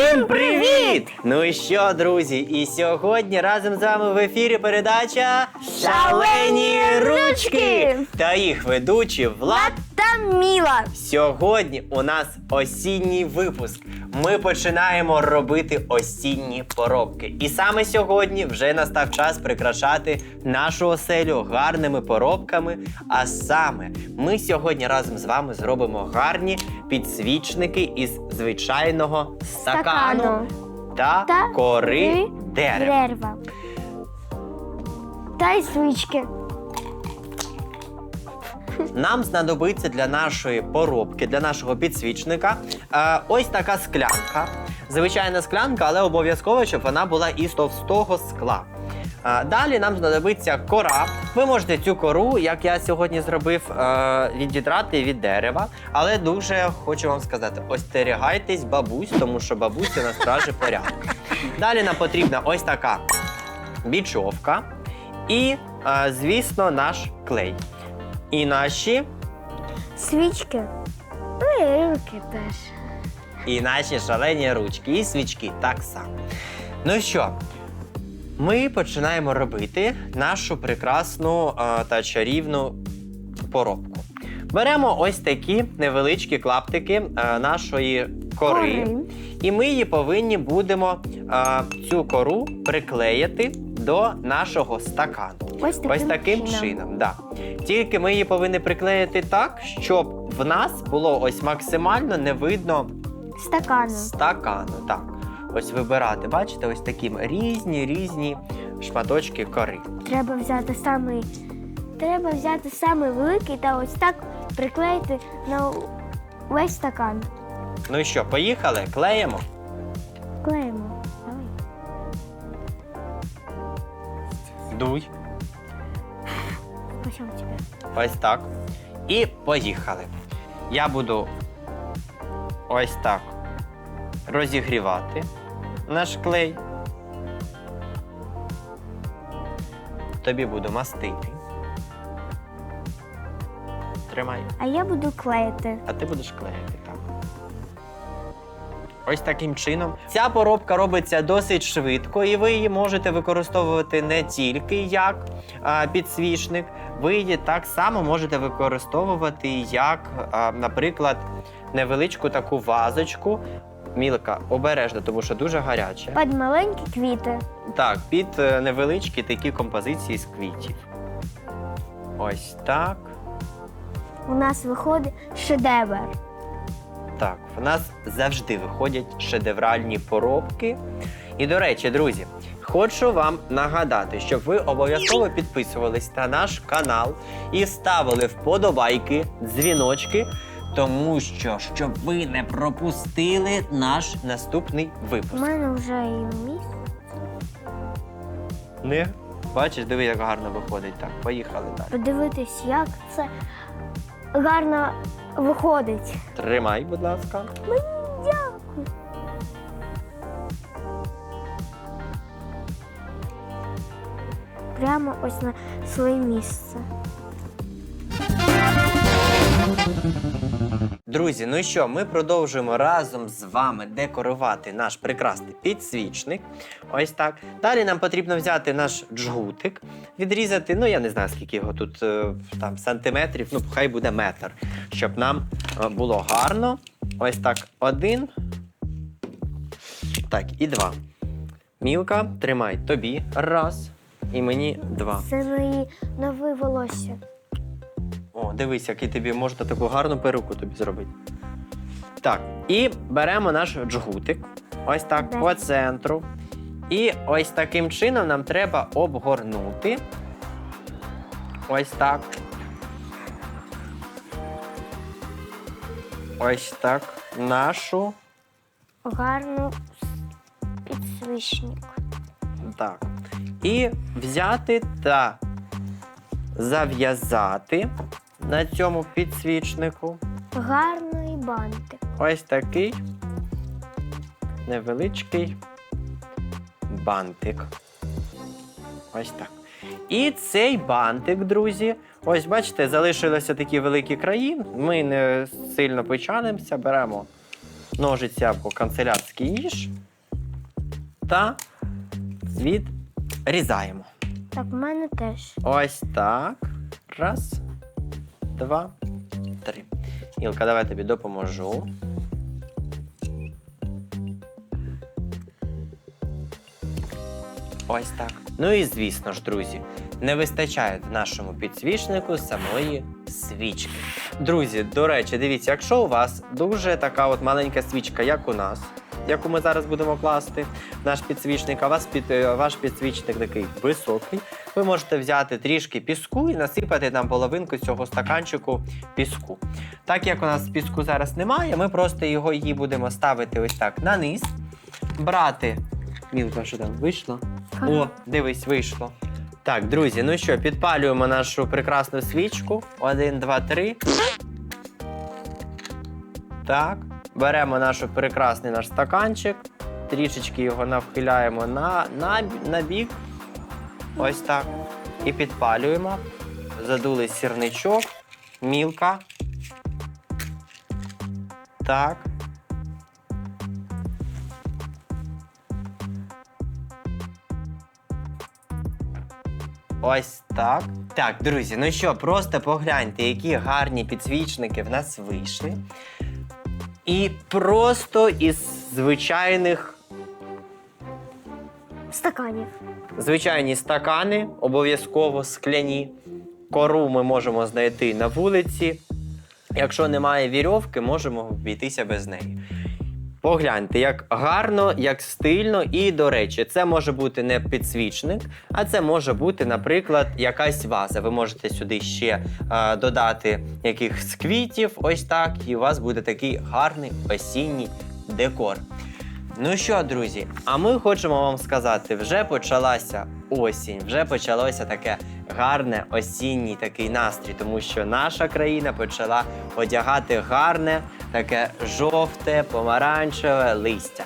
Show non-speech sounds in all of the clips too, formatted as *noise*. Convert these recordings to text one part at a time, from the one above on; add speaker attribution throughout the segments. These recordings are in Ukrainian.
Speaker 1: Всім привіт! Ну і що, друзі? І сьогодні разом з вами в ефірі передача
Speaker 2: «Шалені ручки»
Speaker 1: та їх ведучі Влад.
Speaker 2: Та Міла.
Speaker 1: Сьогодні у нас осінній випуск. Ми починаємо робити осінні поробки. І саме сьогодні вже настав час прикрашати нашу оселю гарними поробками. А саме ми сьогодні разом з вами зробимо гарні підсвічники із звичайного стакану,
Speaker 2: Стакану.
Speaker 1: та,
Speaker 2: Та
Speaker 1: кори дерева.
Speaker 2: Дерева. Та й свічки.
Speaker 1: Нам знадобиться для нашої поробки, для нашого підсвічника е, ось така склянка. Звичайна склянка, але обов'язково, щоб вона була із товстого скла. Далі нам знадобиться кора. Ви можете цю кору, як я сьогодні зробив, е, відідрати від дерева. Але дуже хочу вам сказати: остерігайтесь бабусь, тому що бабуся на стражі порядку. *laughs* Далі нам потрібна ось така бічовка і, е, звісно, наш клей. І наші,
Speaker 2: Свічки. Ну і руки теж.
Speaker 1: і наші шалені ручки, і свічки так само. Ну що, ми починаємо робити нашу прекрасну е, та чарівну поробку. Беремо ось такі невеличкі клаптики е, нашої кори,
Speaker 2: Кори.
Speaker 1: і ми її повинні будемо е, цю кору приклеїти до нашого стакану.
Speaker 2: Ось таким,
Speaker 1: чином, да. Тільки ми її повинні приклеїти так, щоб в нас було ось максимально не видно
Speaker 2: Стакану.
Speaker 1: стакану. Так. Ось вибирати, бачите, ось такі різні різні шматочки кори.
Speaker 2: Треба взяти самий. Треба взяти самий великий та ось так приклеїти на весь стакан.
Speaker 1: Ну і що, поїхали? Клеїмо.
Speaker 2: Клеїмо. Давай.
Speaker 1: Дуй.
Speaker 2: Тебе?
Speaker 1: Ось так. І поїхали. Я буду ось так розігрівати наш клей. Тобі буду мастити. Тримай.
Speaker 2: А я буду клеїти.
Speaker 1: А ти будеш клеїти так. Ось таким чином. Ця поробка робиться досить швидко, і ви її можете використовувати не тільки як а, підсвічник, ви її так само можете використовувати як, а, наприклад, невеличку таку вазочку. Мілка, обережно, тому що дуже гаряче.
Speaker 2: Під маленькі квіти.
Speaker 1: Так, під е, невеличкі такі композиції з квітів. Ось так.
Speaker 2: У нас виходить шедевр.
Speaker 1: Так, в нас завжди виходять шедевральні поробки. І до речі, друзі, хочу вам нагадати, щоб ви обов'язково підписувались на наш канал і ставили вподобайки, дзвіночки, тому що щоб ви не пропустили наш наступний
Speaker 2: У
Speaker 1: випуск.
Speaker 2: мене вже і міс.
Speaker 1: Не? Бачиш, диви, як гарно виходить. Так, поїхали далі.
Speaker 2: Подивитись, як це гарно виходить.
Speaker 1: Тримай, будь ласка.
Speaker 2: Дякую. Прямо ось на своє місце.
Speaker 1: Друзі, ну що, ми продовжуємо разом з вами декорувати наш прекрасний підсвічник. Ось так. Далі нам потрібно взяти наш джгутик, відрізати, ну я не знаю, скільки його тут е, там сантиметрів, ну хай буде метр, щоб нам е, було гарно. Ось так, один. Так, і два. Мілка, тримай тобі. Раз. І мені два.
Speaker 2: Це мої нові волосся.
Speaker 1: О, дивись, який тобі можна таку гарну перуку тобі зробити. Так, і беремо наш джгутик. Ось так, по центру. І ось таким чином нам треба обгорнути. Ось так. Ось так. Нашу.
Speaker 2: Гарну підсвічник.
Speaker 1: Так. І взяти та зав'язати на цьому підсвічнику.
Speaker 2: Гарний бантик.
Speaker 1: Ось такий невеличкий бантик. Ось так. І цей бантик, друзі, ось бачите, залишилися такі великі краї. Ми не сильно печалимося, беремо ножиці або канцелярський ніж та відрізаємо.
Speaker 2: Так, в мене теж.
Speaker 1: Ось так. Раз, два, три. Ілка, давай тобі допоможу. Ось так. Ну і звісно ж, друзі, не вистачає нашому підсвічнику самої свічки. Друзі, до речі, дивіться, якщо у вас дуже така от маленька свічка, як у нас, яку ми зараз будемо класти в наш підсвічник, а вас під, е, ваш підсвічник такий високий, ви можете взяти трішки піску і насипати там половинку цього стаканчику піску. Так як у нас піску зараз немає, ми просто його її будемо ставити ось так на низ, брати. Мілка, що там вийшло? О, дивись, вийшло. Так, друзі, ну що, підпалюємо нашу прекрасну свічку. Один, два, три. Так. Беремо наш прекрасний наш стаканчик, трішечки його навхиляємо на, на, на бік. Ось так. І підпалюємо. Задули сірничок, мілка. Так. Ось так. Так, друзі, ну що, просто погляньте, які гарні підсвічники в нас вийшли. І просто із звичайних
Speaker 2: Стаканів.
Speaker 1: звичайні стакани, обов'язково скляні. Кору ми можемо знайти на вулиці. Якщо немає вірьовки, можемо обійтися без неї. Погляньте, як гарно, як стильно, і до речі, це може бути не підсвічник, а це може бути, наприклад, якась ваза. Ви можете сюди ще е, додати якихось квітів, ось так, і у вас буде такий гарний осінній декор. Ну що, друзі, а ми хочемо вам сказати, вже почалася осінь, вже почалося таке гарне осінній такий настрій, тому що наша країна почала одягати гарне, таке жовте, помаранчеве листя.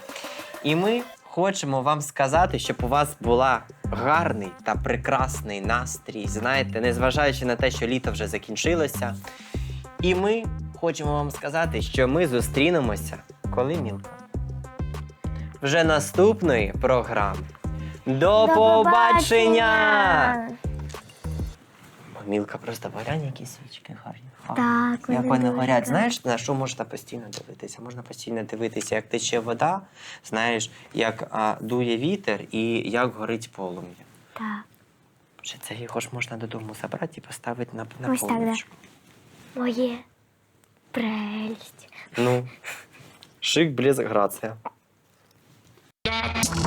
Speaker 1: І ми хочемо вам сказати, щоб у вас була гарний та прекрасний настрій. Знаєте, незважаючи на те, що літо вже закінчилося. І ми хочемо вам сказати, що ми зустрінемося, коли мілка вже наступної програми. До, побачення! Мілка, просто поглянь, які свічки гарні.
Speaker 2: Так,
Speaker 1: Як
Speaker 2: вони
Speaker 1: горять, знаєш, на що можна постійно дивитися? Можна постійно дивитися, як тече вода, знаєш, як а, дує вітер і як горить полум'я.
Speaker 2: Так.
Speaker 1: Чи це його ж можна додому забрати і поставити на, на
Speaker 2: Ось так, да.
Speaker 1: поличку?
Speaker 2: Моє прелість.
Speaker 1: Ну, шик, блеск, грація. that.